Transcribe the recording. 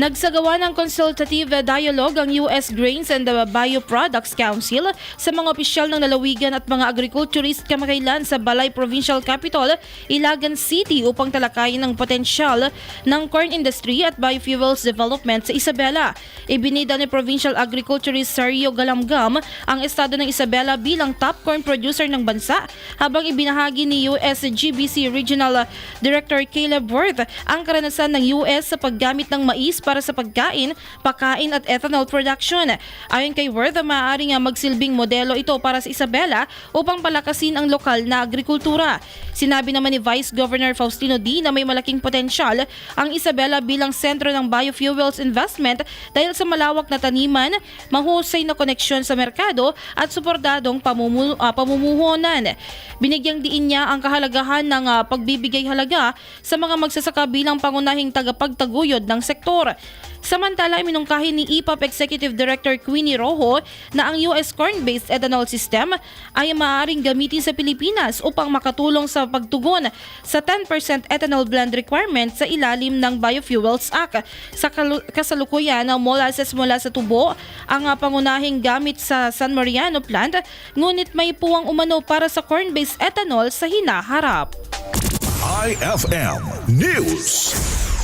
Nagsagawa ng consultative dialogue ang US Grains and the Bioproducts Council sa mga opisyal ng lalawigan at mga agriculturist kamakailan sa Balay Provincial Capital, Ilagan City upang talakayin ang potensyal ng corn industry at biofuels development sa Isabela. Ibinida ni Provincial Agriculturist Sergio Galamgam ang estado ng Isabela bilang top corn producer ng bansa habang ibinahagi ni US GBC Regional Director Caleb Worth ang karanasan ng US sa paggamit ng mais para sa pagkain, pakain at ethanol production. Ayon kay Worth, maaaring magsilbing modelo ito para sa Isabela upang palakasin ang lokal na agrikultura. Sinabi naman ni Vice Governor Faustino D na may malaking potensyal ang Isabela bilang sentro ng biofuels investment dahil sa malawak na taniman, mahusay na koneksyon sa merkado at suportadong pamumu- ah, pamumuhunan. Binigyang diin niya ang kahalagahan ng ah, pagbibigay halaga sa mga magsasaka bilang pangunahing tagapagtaguyod ng sektor. Samantala, minungkahi ni EPOP Executive Director Queenie Rojo na ang US corn-based ethanol system ay maaaring gamitin sa Pilipinas upang makatulong sa pagtugon sa 10% ethanol blend requirement sa ilalim ng Biofuels Act. Sa kasalukuyan, ang molasses mula sa tubo ang ah, pangunahing gamit sa San Mariano plant, ngunit may puwang umano para sa corn-based ethanol sa hinaharap. IFM News.